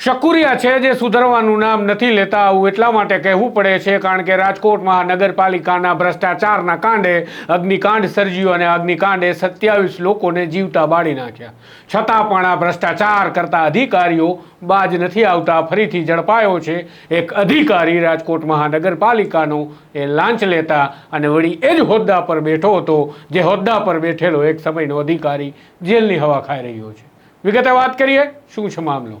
શકુરિયા છે જે સુધરવાનું નામ નથી લેતા. આવું એટલા માટે કહેવું પડે છે કારણ કે રાજકોટમાં નગરપાલિકાના ભ્રષ્ટાચારના કાંડે અગ્નિકાંડ સર્જ્યું અને અગ્નિકાંડે સત્યાવીસ લોકોને જીવતા બાળી નાખ્યા. છતાં પણ આ ભ્રષ્ટાચાર કરતા અધિકારીઓ બાજ નથી આવતા. ફરીથી ઝડપાયો છે એક અધિકારી રાજકોટ મહાનગરપાલિકાનો. એ લાંચ લેતા અને વળી એ જ હોદ્દા પર બેઠો હતો, જે હોદ્દા પર બેઠેલો એક સમયનો અધિકારી જેલની હવા ખાઈ રહ્યો છે. વિગતે વાત કરીએ, શું છે મામલો?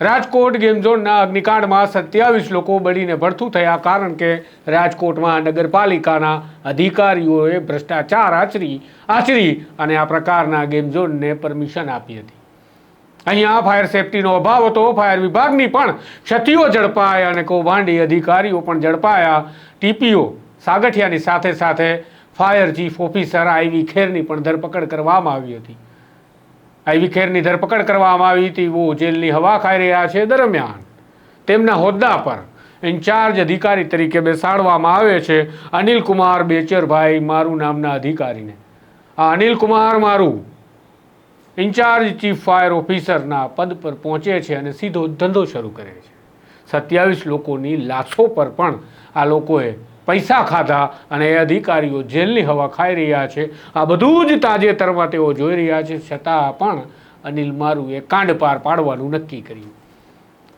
રાજકોટ ગેમ ઝોનના અગ્નિકાંડમાં સત્યાવીસ લોકો બળીને ભડથું થયા કારણ કે રાજકોટમાં નગરપાલિકાના અધિકારીઓએ ભ્રષ્ટાચાર આચરી આચરી અને આ પ્રકારના ગેમ ઝોનને પરમિશન આપી હતી. અહીંયા ફાયર સેફટીનો અભાવ હતો. ફાયર વિભાગની પણ ક્ષતિઓ ઝડપાય અને કૌભાંડી અધિકારીઓ પણ ઝડપાયા. ટીપીઓ સાગઠિયાની સાથે સાથે fire chief officer I V ખેરની પણ ધરપકડ કરવામાં આવી હતી. આઈવી ખેરની ધરપકડ કરવામાં આવી હતી. વો જેલની હવા ખાઈ રહ્યા છે દરમિયાન. તેમના હોદ્દા પર ઇન્ચાર્જ અધિકારી તરીકે બેસાડવામાં આવે છે. અનિલ કુમાર બેચરભાઈ મારું નામના અધિકારીને. આ અનિલ કુમાર મારું ઇન્ચાર્જ ચીફ ફાયર ઓફિસરના પદ પર પહોંચે છે અને સીધો ધંધો શરૂ કરે છે. સત્યાવીસ લોકોની લાશો પર પણ આ લોકોએ પૈસા ખાધા અને એ અધિકારીઓ જેલની હવા ખાઈ રહ્યા છે. આ બધું જ તાજેતરમાં તેઓ જોઈ રહ્યા છે. છતાં પણ અનિલ મારુએ કાંડ પાર પાડવાનું નક્કી કર્યું.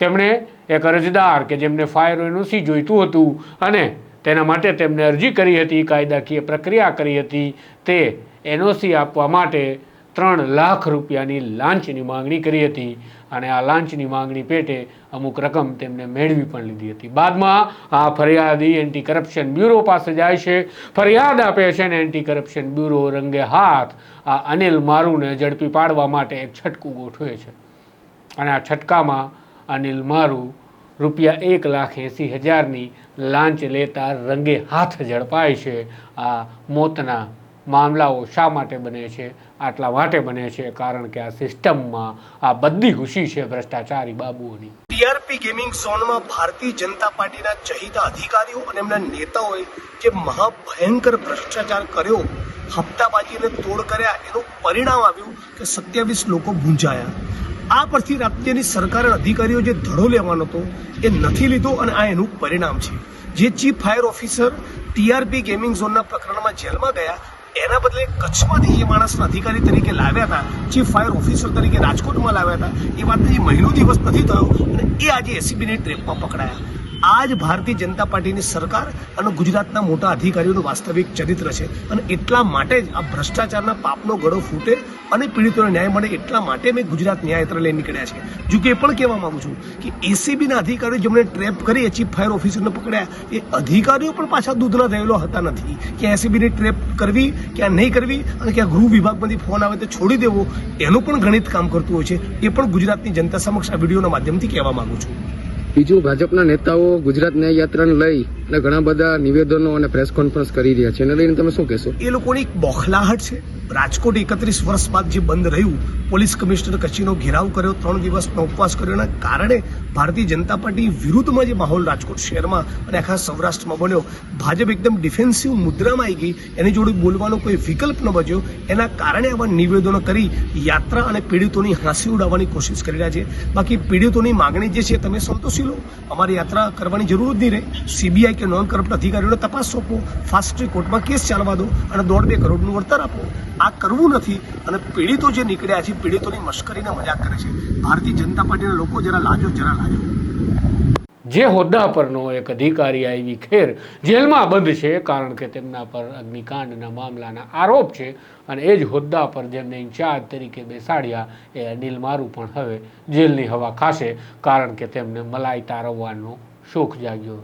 તેમણે એક અરજદાર કે જેમને ફાયર એનઓસી જોઈતું હતું અને તેના માટે તેમને અરજી કરી હતી, કાયદાકીય પ્રક્રિયા કરી હતી, તે એનઓસી આપવા માટે ત્રણ લાખ રૂપિયાની લાંચની માંગણી કરી હતી અને આ લાંચની માંગણી પેટે અમુક રકમ તેમને મેળવી પણ લીધી હતી. બાદમાં આ ફરિયાદી એન્ટી કરપ્શન બ્યુરો પાસે જાય છે. ફરિયાદ આપે છે અને એન્ટી કરપ્શન બ્યુરો રંગે હાથ આ અનિલ મારુને ઝડપી પાડવા માટે એક છટકું ગોઠવે છે. અને આ છટકામાં અનિલ મારુ રૂપિયા એક લાખ એંસી હજારની લાંચ લેતા રંગે હાથ ઝડપાય છે આ મોતના મામલાઓ શા માટે બને છે, આટલા માટે બને છે, કારણ કે આ સિસ્ટમમાં આ બધી ખુશી છે ભ્રષ્ટાચારી બાબુઓની. ટીઆરપી ગેમિંગ ઝોનમાં ભારતીય જનતા પાર્ટીના ચહિતા અધિકારીઓ અને એમના નેતાઓએ જે મહાભયંકર ભ્રષ્ટાચાર કર્યો હપ્તાબાજીને તોડ કર્યા, એનું પરિણામ આવ્યું કે સત્યાવીસ લોકો ગુંજાયા. આ પરથી રાજ્યની સરકાર અધિકારીઓ જે ધડો લેવાનો હતો, એ નથી લીધો અને આ એનું પરિણામ છે. જે chief fire officer TRP gaming ઝોનના પ્રકરણમાં જેલમાં ગયા એના બદલે કચ્છમાંથી એ માણસના અધિકારી તરીકે લાવ્યા હતા ચીફ ફાયર ઓફિસર તરીકે રાજકોટમાં લાવ્યા હતા. એ વાત એ મહિનો દિવસ નથી થયો અને એ આજે એસીબીની ટ્રેપમાં પકડાયા. આ જ ભારતીય જનતા પાર્ટીની સરકાર અને ગુજરાતના મોટા અધિકારીઓનું વાસ્તવિક ચરિત્ર છે. અને એટલા માટે જ આ ભ્રષ્ટાચારના પાપનો ગળો ફૂટે અને પીડિતોને ન્યાય મળે એટલા માટે મેં ગુજરાત ન્યાયતંત્ર લઈ નીકળ્યા છે. જો કે એ પણ કહેવા માંગુ છું કે એસીબીના અધિકારીઓ જેમણે ટ્રેપ કરી ચીફ ફાયર ઓફિસરને પકડ્યા, એ અધિકારીઓ પણ પાછા દૂધના દહેલો હતા નથી. કે એસીબીની ટ્રેપ કરવી ક્યાં નહીં કરવી, અને ક્યાં ગૃહ વિભાગમાંથી ફોન આવે તો છોડી દેવો, એનું પણ ગણિત કામ કરતું હોય છે. એ પણ ગુજરાતની જનતા સમક્ષ આ વિડીયોના માધ્યમથી કહેવા માંગુ છું. બીજું ભાજપના નેતાઓ ગુજરાત ન્યાય યાત્રાને લઈ અને ઘણા બધા નિવેદનો અને પ્રેસ કોન્ફરન્સ કરી રહ્યા છે. એને લઈને તમે શું કહેશો? એ લોકોની બોખલાહટ છે. રાજકોટ એકત્રીસ વર્ષ બાદ જે બંધ રહ્યું, પોલીસ કમિશનર કચ્છીનો ઘેરાવ કર્યો, ત્રણ દિવસનો ઉપવાસ કર્યો. એના કારણે ભારતીય જનતા પાર્ટી વિરુદ્ધમાં જે માહોલ રાજકોટ શહેરમાં અને આખા સૌરાષ્ટ્રમાં બન્યો, ભાજપ એકદમ ડિફેન્સિવ મુદ્રામાં આવી ગઈ. એની જોડે બોલવાનો કોઈ વિકલ્પ ન બચ્યો. એના કારણે આવા નિવેદનો કરી યાત્રા અને પીડિતોની હાંસી ઉડાવવાની કોશિશ કરી રહ્યા છે. બાકી પીડિતોની માગણી જે છે, તમે સંતોષી લો. અમારી યાત્રા કરવાની જરૂર જ નહીં રહે. સીબીઆઈ કે નોન કરપ્ટ અધિકારીઓને તપાસ સોંપો. ફાસ્ટ ટ્રેક કોર્ટમાં કેસ ચાલવા દો અને દોઢ બે કરોડનું વળતર આપો. આ કરવું નથી અને પીડિતો જે નીકળ્યા છે, પીડિતોની મશ્કરીને મજાક કરે છે. ભારતીય જનતા પાર્ટીના લોકો જરા લાજો જરા લાજો. જે હોદ્દા પરનો એક અધિકારી આવી ખેર જેલમાં બંધ છે, કારણ કે તેમના પર અગ્નિકાંડના મામલાના આરોપ છે અને એ જ હોદ્દા પર જેમને ઇન્ચાર્જ તરીકે બેસાડ્યા એ અનિલ મારુ પણ હવે જેલની હવા ખાશે, કારણ કે તેમને મલાઈ તારવવાનો શોખ જાગ્યો.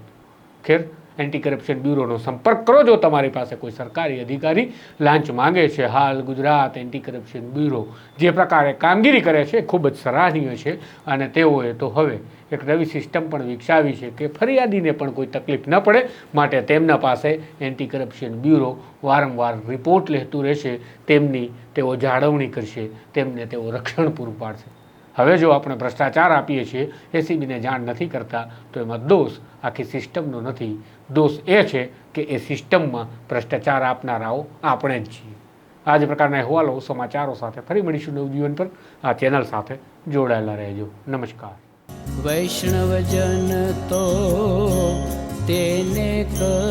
ખેર? એન્ટી કરપ્શન બ્યુરોનો સંપર્ક કરો જો તમારી પાસે કોઈ સરકારી અધિકારી લાંચ માંગે છે. હાલ ગુજરાત એન્ટી કરપ્શન બ્યુરો જે પ્રકારે કામગીરી કરે છે ખૂબ જ સરાહનીય છે અને તેઓએ તો હવે એક નવી સિસ્ટમ પણ વિકસાવી છે કે ફરિયાદીને પણ કોઈ તકલીફ ન પડે. માટે તેમના પાસે એન્ટી કરપ્શન બ્યુરો વારંવાર રિપોર્ટ લેતું રહેશે. તેમની તેઓ જાળવણી કરશે. તેમને તેઓ રક્ષણ પૂરું પાડશે. હવે જો આપણે ભ્રષ્ટાચાર આપીએ છીએ, એસીબીને જાણ નથી કરતા, તો એમાં દોષ આખી સિસ્ટમનો નથી. દોષ એ છે કે એ સિસ્ટમમાં ભ્રષ્ટાચાર આપનારાઓ આપણે જ છીએ. આ જ પ્રકારના અહેવાલો સમાચારો સાથે ફરી મળીશું નવજીવન પર. આ ચેનલ સાથે જોડાયેલા રહેજો. નમસ્કાર. વૈષ્ણવજન તો તેને જે